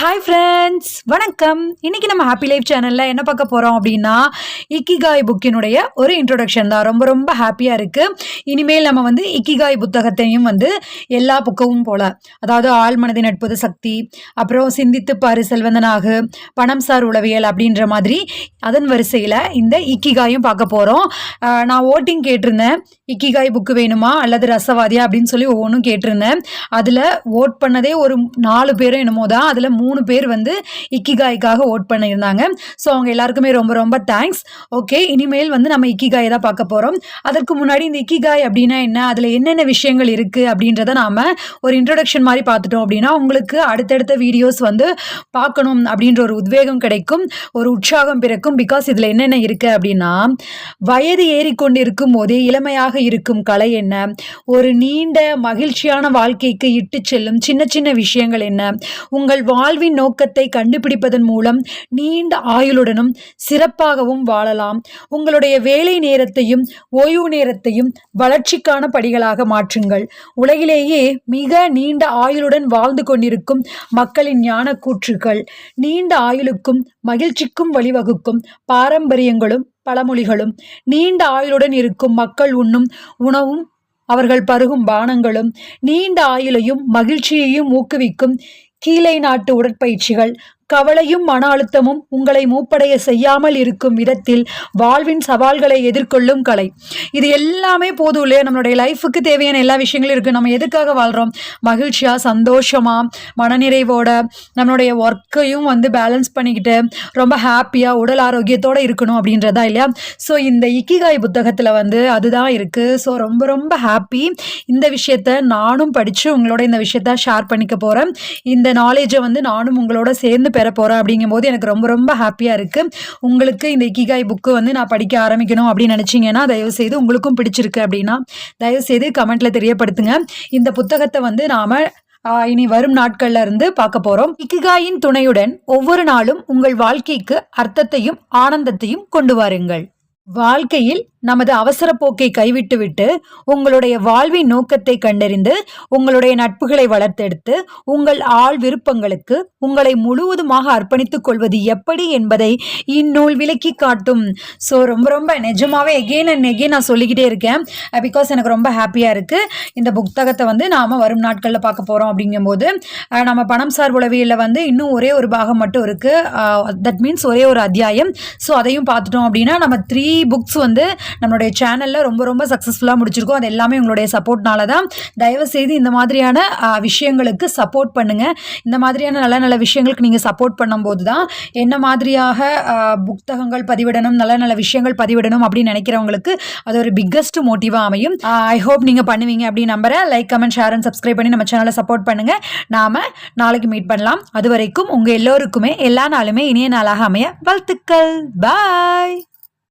Hi friends வணக்கம். இன்னைக்கு நம்ம ஹாப்பி லைஃப் சேனலில் என்ன பார்க்க போகிறோம் அப்படின்னா இக்கிகாய் புக்கினுடைய ஒரு இன்ட்ரொடக்ஷன் தான். ரொம்ப ரொம்ப ஹாப்பியாக இருக்குது இனிமேல் நம்ம வந்து இக்கிகாய் புத்தகத்தையும் வந்து எல்லா புக்கவும் போல் அதாவது ஆள் மனதின் நட்புது சக்தி அப்புறம் சிந்தித்து பாரு செல்வந்தனாகு பணம் சார் உளவியல் அப்படின்ற மாதிரி அதன் வரிசையில் இந்த இக்கிகாயும் பார்க்க போகிறோம் நான் ஓட்டிங் கேட்டிருந்தேன். இக்கிகாய் புக்கு வேணுமா அல்லது ரசவாதியா அப்படின்னு சொல்லி ஒவ்வொன்றும் கேட்டிருந்தேன். அதில் ஓட் பண்ணதே ஒரு நாலு பேரும் என்னமோ தான். அதில் மூணு மூணு பேர் வந்து இக்கிகாய்க்காக ஓட் பண்ணியிருந்தாங்க. ஸோ அவங்க எல்லாருக்குமே ரொம்ப ரொம்ப தேங்க்ஸ் ஓகே இனிமேல் வந்து நம்ம இக்கிகாயை தான் பார்க்க போகிறோம் அதற்கு முன்னாடி இந்த இக்கிகாய் அப்படின்னா என்ன? அதில் என்னென்ன விஷயங்கள் இருக்குது அப்படின்றத நாம் ஒரு இன்ட்ரொடக்ஷன் மாதிரி பார்த்துட்டோம் அப்படின்னா உங்களுக்கு அடுத்தடுத்த வீடியோஸ் வந்து பார்க்கணும் அப்படின்ற ஒரு உத்வேகம் கிடைக்கும். ஒரு உற்சாகம் பிறக்கும். பிகாஸ் இதில் என்னென்ன இருக்குது அப்படின்னா வயது ஏறிக்கொண்டு இருக்கும் போதே இளமையாக இருக்கும் கலை என்ன? ஒரு நீண்ட மகிழ்ச்சியான வாழ்க்கைக்கு இட்டு செல்லும் சின்ன சின்ன விஷயங்கள் என்ன? உங்கள் வாழ் வாழ்வின் நோக்கத்தை கண்டுபிடிப்பதன் மூலம் நீண்ட ஆயுளுடனும் சிறப்பாகவும் வாழலாம். உங்களுடைய வேலை நேரத்தையும் ஓய்வு நேரத்தையும் வளர்ச்சிக்கான படிகளாக மாற்றுங்கள். உலகிலேயே மிக நீண்ட ஆயுளுடன் வாழ்ந்து கொண்டிருக்கும் மக்களின் ஞான கூற்றுகள் நீண்ட ஆயுளுக்கும் மகிழ்ச்சிக்கும் வழிவகுக்கும் பாரம்பரியங்களும் பழமொழிகளும் நீண்ட ஆயுளுடன் இருக்கும் மக்கள் உண்ணும் உணவும் அவர்கள் பருகும் பானங்களும் நீண்ட ஆயுளையும் மகிழ்ச்சியையும் ஊக்குவிக்கும் கீழே நாட்டு உடற்பயிற்சிகள் கவலையும் மன அழுத்தமும் உங்களை மூப்படைய செய்யாமல் இருக்கும் விதத்தில் வாழ்வின் சவால்களை எதிர்கொள்ளும் கலை. இது எல்லாமே போதும் இல்லையா? நம்மளுடைய லைஃபுக்கு தேவையான எல்லா விஷயங்களும் இருக்குது நம்ம எதுக்காக வாழ்கிறோம் மகிழ்ச்சியாக சந்தோஷமாக மனநிறைவோட நம்மளுடைய ஒர்க்கையும் வந்து பேலன்ஸ் பண்ணிக்கிட்டு ரொம்ப ஹாப்பியாக உடல் ஆரோக்கியத்தோடு இருக்கணும் அப்படின்றதா இல்லையா? ஸோ இந்த இக்கிகாய் புத்தகத்தில் வந்து அதுதான் இருக்குது ஸோ ரொம்ப ரொம்ப ஹாப்பி இந்த விஷயத்த நானும் படித்து உங்களோட இந்த விஷயத்த ஷேர் பண்ணிக்க போகிறேன் இந்த நாலேஜை வந்து நானும் உங்களோட சேர்ந்து பெற போகிறேன் அப்படிங்கும்போது எனக்கு ரொம்ப ரொம்ப ஹாப்பியாக இருக்குது உங்களுக்கு இந்த இக்கிகாய் புக்கு வந்து நான் படிக்க ஆரம்பிக்கணும் அப்படின்னு நினச்சிங்கன்னா தயவுசெய்து உங்களுக்கும் பிடிச்சிருக்கு அப்படின்னா தயவுசெய்து கமெண்ட்டில் தெரியப்படுத்துங்க. இந்த புத்தகத்தை வந்து நாம் இனி வரும் நாட்கள்ல இருந்து பார்க்க போறோம். இக்கிகாயின் துணையுடன் ஒவ்வொரு நாளும் உங்கள் வாழ்க்கைக்கு அர்த்தத்தையும் ஆனந்தத்தையும் கொண்டு வாருங்கள். வாழ்க்கையில் நமது அவசர போக்கை கைவிட்டுவிட்டு உங்களுடைய வாழ்வின் நோக்கத்தை கண்டறிந்து உங்களுடைய நட்புகளை வளர்த்தெடுத்து உங்கள் ஆள் விருப்பங்களுக்கு உங்களை முழுவதுமாக அர்ப்பணித்துக் கொள்வது எப்படி என்பதை இந்நூல் விலக்கி காட்டும். ஸோ ரொம்ப ரொம்ப நிஜமாவே எகெயின் அண்ட் எகெயின் நான் சொல்லிக்கிட்டே இருக்கேன். Uh, பிகாஸ் எனக்கு ரொம்ப ஹாப்பியாக இருக்குது இந்த புத்தகத்தை வந்து நாம் வரும் நாட்களில் பார்க்க போகிறோம் அப்படிங்கும்போது uh, நம்ம பணம் சார் உளவியலில் வந்து இன்னும் ஒரே ஒரு பாகம் மட்டும் இருக்குது தட் மீன்ஸ் ஒரே ஒரு அத்தியாயம். ஸோ அதையும் பார்த்துட்டோம் அப்படின்னா நம்ம த்ரீ புக்ஸ் வந்து நம்மளுடைய சேனலில் ரொம்ப ரொம்ப சக்ஸஸ்ஃபுல்லாக முடிச்சிருக்கோம். அது எல்லாமே உங்களுடைய சப்போர்ட்னால தான் தயவுசெய்து இந்த மாதிரியான விஷயங்களுக்கு சப்போர்ட் பண்ணுங்கள் இந்த மாதிரியான நல்ல நல்ல விஷயங்களுக்கு நீங்கள் சப்போர்ட் பண்ணும்போது தான் என்ன மாதிரியாக புத்தகங்கள் பதிவிடணும் நல்ல நல்ல விஷயங்கள் பதிவிடணும் அப்படின்னு நினைக்கிறவங்களுக்கு அது ஒரு பிக்கஸ்ட் மோட்டிவாக அமையும். ஐ ஹோப் நீங்கள் பண்ணுவீங்க அப்படின்னு நம்புகிறேன் like comment share and subscribe பண்ணி நம்ம சேனலை சப்போர்ட் பண்ணுங்கள் நாம் நாளைக்கு மீட் பண்ணலாம். அது வரைக்கும் உங்கள் எல்லோருக்குமே எல்லா நாளுமே இனிய நாளாக அமைய வாழ்த்துக்கள். பாய்